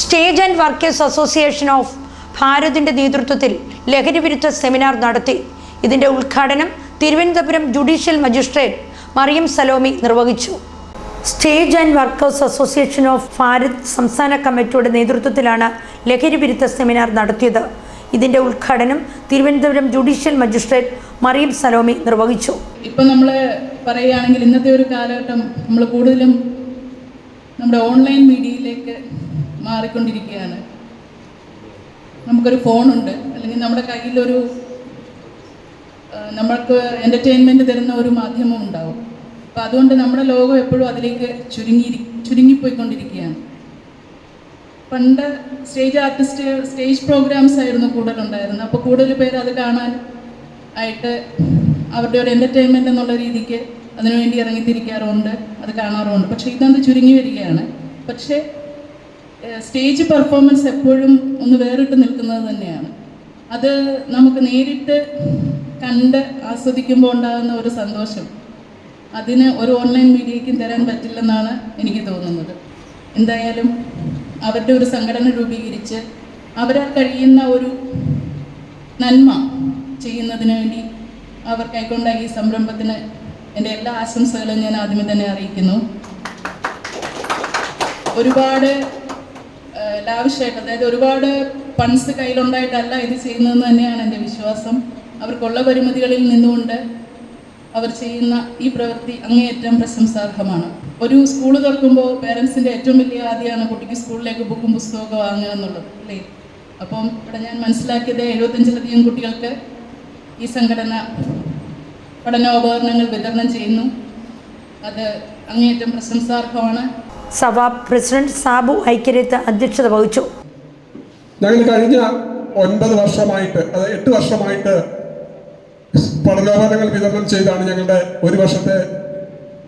Stage and workers association of ഭാരതിന്റെ നേതൃത്വത്തിൽ ലഹരി വിരുദ്ധ സെമിനാർ നടത്തി. ഇതിന്റെ ഉദ്ഘാടനം തിരുവനന്തപുരം ജുഡീഷ്യൽ മജിസ്ട്രേറ്റ് മറിയം സലോമി നിർവഹിച്ചു. Stage and workers association of Bharat സംസ്ഥാന കമ്മിറ്റിയുടെ നേതൃത്വത്തിലാണ് ലഹരി വിരുദ്ധ സെമിനാർ നടത്തിയത്. ഇതിന്റെ ഉദ്ഘാടനം തിരുവനന്തപുരം ജുഡീഷ്യൽ മജിസ്ട്രേറ്റ് മറിയം സലോമി നിർവഹിച്ചു. ഇപ്പം നമ്മൾ പറയുകയാണെങ്കിൽ ഇന്നത്തെ ഒരു കാലഘട്ടം നമ്മൾ കൂടുതലും നമ്മുടെ ഓൺലൈൻ മീഡിയയിലേക്ക് മാറിക്കൊണ്ടിരിക്കുകയാണ്. നമുക്കൊരു ഫോണുണ്ട്. അല്ലെങ്കിൽ നമ്മുടെ കയ്യിലൊരു നമ്മൾക്ക് എന്റർടൈൻമെന്റ് തരുന്ന ഒരു മാധ്യമം ഉണ്ടാവും. അപ്പോൾ അതുകൊണ്ട് നമ്മുടെ ലോകം എപ്പോഴും അതിലേക്ക് ചുരുങ്ങി ചുരുങ്ങിപ്പോയിക്കൊണ്ടിരിക്കുകയാണ്. പണ്ട് സ്റ്റേജ് ആർട്ടിസ്റ്റ് സ്റ്റേജ് പ്രോഗ്രാംസ് ആയിരുന്നു കൂടുതലുണ്ടായിരുന്നത്. അപ്പോൾ കൂടുതൽ പേര് അത് കാണാൻ ആയിട്ട് അവരുടെ ഒരു എന്റർടൈൻമെന്റ് എന്നുള്ള രീതിക്ക് അതിനുവേണ്ടി ഇറങ്ങിത്തിരിക്കാറുമുണ്ട് അത് കാണാറുമുണ്ട്. പക്ഷേ ഇതന്ന് ചുരുങ്ങി വരികയാണ്. പക്ഷേ സ്റ്റേജ് പെർഫോമൻസ് എപ്പോഴും ഒന്ന് വേറിട്ട് നിൽക്കുന്നത് തന്നെയാണ്. അത് നമുക്ക് നേരിട്ട് കണ്ട് ആസ്വദിക്കുമ്പോൾ ഉണ്ടാകുന്ന ഒരു സന്തോഷം. അതിന് ഒരു ഓൺലൈൻ മീഡിയയ്ക്കും തരാൻ പറ്റില്ലെന്നാണ് എനിക്ക് തോന്നുന്നത്. എന്തായാലും അവരുടെ ഒരു സംഘടന രൂപീകരിച്ച് അവരാൽ കഴിയുന്ന ഒരു നന്മ ചെയ്യുന്നതിന് വേണ്ടി അവർ കൈക്കൊണ്ട ഈ സംരംഭത്തിന് എന്റെ എല്ലാ ആശംസകളും ഞാൻ ആദ്യമേ തന്നെ അറിയിക്കുന്നു. ഒരുപാട് ലാവിഷായിട്ട് അതായത് ഒരുപാട് ഫണ്ട്സ് കയ്യിലുണ്ടായിട്ടല്ല ഇത് ചെയ്യുന്നതെന്ന് തന്നെയാണ് എന്റെ വിശ്വാസം. അവർക്കുള്ള പരിമിതികളിൽ നിന്നുകൊണ്ട് അവർ ചെയ്യുന്ന ഈ പ്രവൃത്തി അങ്ങേയറ്റം പ്രശംസാർഹമാണ്. ഒരു സ്കൂൾ തുറക്കുമ്പോൾ പേരൻസിന്റെ ഏറ്റവും വലിയ ആദ്യമാണ് കുട്ടിക്ക് സ്കൂളിലേക്ക് ബുക്കും പുസ്തകമൊക്കെ വാങ്ങുക എന്നുള്ളത് അല്ലേ? അപ്പം ഇവിടെ ഞാൻ മനസ്സിലാക്കിയത് എഴുപത്തഞ്ചിലധികം കുട്ടികൾക്ക് ഈ സംഘടന പഠനോപകരണങ്ങൾ വിതരണം ചെയ്യുന്നു. അത് അങ്ങേയറ്റം പ്രശംസാർഹമാണ്. സഭ പ്രസിഡന്റ് സാബു ഐക്യരത്ത് അധ്യക്ഷത വഹിച്ചു. ഞങ്ങൾ കഴിഞ്ഞ ഒൻപത് വർഷമായിട്ട് അതായത് എട്ട് വർഷമായിട്ട് പഠനോപകരണങ്ങൾ വിതരണം ചെയ്താണ് ഞങ്ങളുടെ ഒരു വർഷത്തെ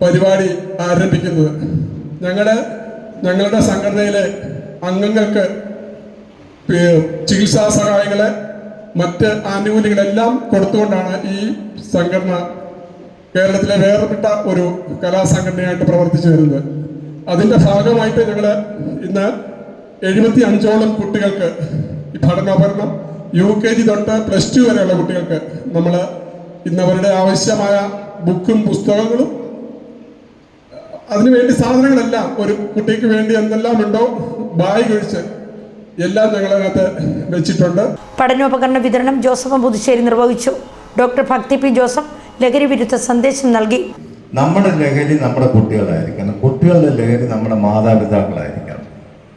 പരിപാടി ആരംഭിക്കുന്നത്. ഞങ്ങളുടെ ഞങ്ങളുടെ സംഘടനയിലെ അംഗങ്ങൾക്ക് ചികിത്സാ സഹായങ്ങൾ മറ്റ് ആനുകൂല്യങ്ങളെല്ലാം കൊടുത്തുകൊണ്ടാണ് ഈ സംഘടന കേരളത്തിലെ വേർപെട്ട ഒരു കലാസംഘടനയായിട്ട് പ്രവർത്തിച്ചു വരുന്നത്. അതിന്റെ ഭാഗമായിട്ട് ഞങ്ങൾ ഇന്ന് എഴുപത്തി അഞ്ചോളം കുട്ടികൾക്ക് ഈ പഠനോപകരണം യു കെ ജി തൊട്ട് പ്ലസ് ടു വരെയുള്ള കുട്ടികൾക്ക് നമ്മൾ ഇന്നവരുടെ ആവശ്യമായ ബുക്കും പുസ്തകങ്ങളും അതിനുവേണ്ടി സാധനങ്ങളെല്ലാം ഒരു കുട്ടിക്ക് വേണ്ടി എന്തെല്ലാം ഉണ്ടോ ബായ് കഴിച്ച് എല്ലാം ഞങ്ങളതിനകത്ത് വെച്ചിട്ടുണ്ട്. പഠനോപകരണ വിതരണം ജോസഫ് പുതുശ്ശേരി നിർവഹിച്ചു. ഡോക്ടർ ഭക്തി പി ജോസഫ് ലഹരി വിരുദ്ധ സന്ദേശം നൽകി. നമ്മുടെ ലഹരി നമ്മുടെ കുട്ടികളായിരിക്കണം. കുട്ടികളുടെ ലഹരി നമ്മുടെ മാതാപിതാക്കളായിരിക്കണം.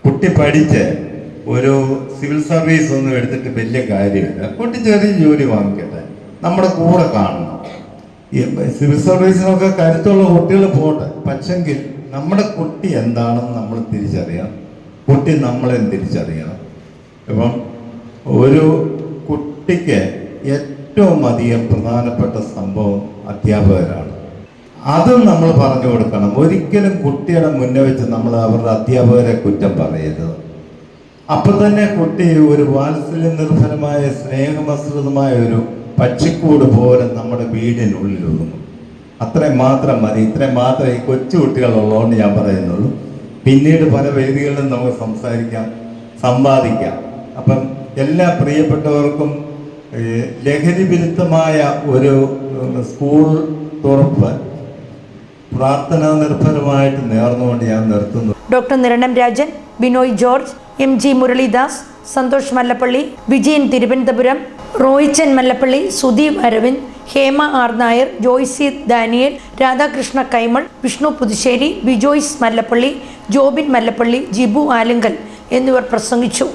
കുട്ടി പഠിച്ച് ഒരു സിവിൽ സർവീസ് ഒന്നും എടുത്തിട്ട് വലിയ കാര്യമില്ല. കുട്ടി ചെറിയ ജോലി വാങ്ങിക്കട്ടെ. നമ്മുടെ കൂടെ കാണണം. സിവിൽ സർവീസിനൊക്കെ കരുത്തുള്ള കുട്ടികൾ പോട്ടെ. പക്ഷെങ്കിൽ നമ്മുടെ കുട്ടി എന്താണെന്ന് നമ്മൾ തിരിച്ചറിയണം. കുട്ടി നമ്മളെ തിരിച്ചറിയണം. ഇപ്പം ഒരു കുട്ടിക്ക് ഏറ്റവും അധികം പ്രധാനപ്പെട്ട സംഭവം അധ്യാപകരാണ്. അതും നമ്മൾ പറഞ്ഞു കൊടുക്കണം. ഒരിക്കലും കുട്ടിയുടെ മുന്നേ വെച്ച് നമ്മൾ അവരുടെ അധ്യാപകരെ കുറ്റം പറയരുത്. അപ്പൊ തന്നെ കുട്ടി ഒരു വാത്സല്യ നിർഭരമായ സ്നേഹമസൃതമായ ഒരു പക്ഷിക്കൂട് പോലെ നമ്മുടെ വീടിനുള്ളിൽ ഒതുങ്ങും അത്രയും മാത്രം മതി. ഇത്രയും മാത്രമേ ഈ കൊച്ചു കുട്ടികളുള്ളതുകൊണ്ട് ഞാൻ പറയുന്നുള്ളൂ. പിന്നീട് പല വേദികളിലും നമുക്ക് സംസാരിക്കാം സമ്പാദിക്കാം അപ്പം എല്ലാ പ്രിയപ്പെട്ടവർക്കും ലഹരി വിരുദ്ധമായ ഒരു സ്കൂൾ തുറപ്പ് പ്രാർത്ഥനാ നിർഭരമായിട്ട് നേർന്നുകൊണ്ട് ഞാൻ നിർത്തുന്നു. Doctor Niranam Rajan Binoy George M G Muralidas Santhosh Mallappally Vijayan Thiruvananthapuram Roychan Mallappally Sudeep Aravind Hema R Nair Joycy Daniel Radhakrishna Kaimal Vishnu Puthussery Bijoys Mallappally Jobin Mallappally Jibu Alunkal എന്നിവർ പ്രസംഗിച്ചു.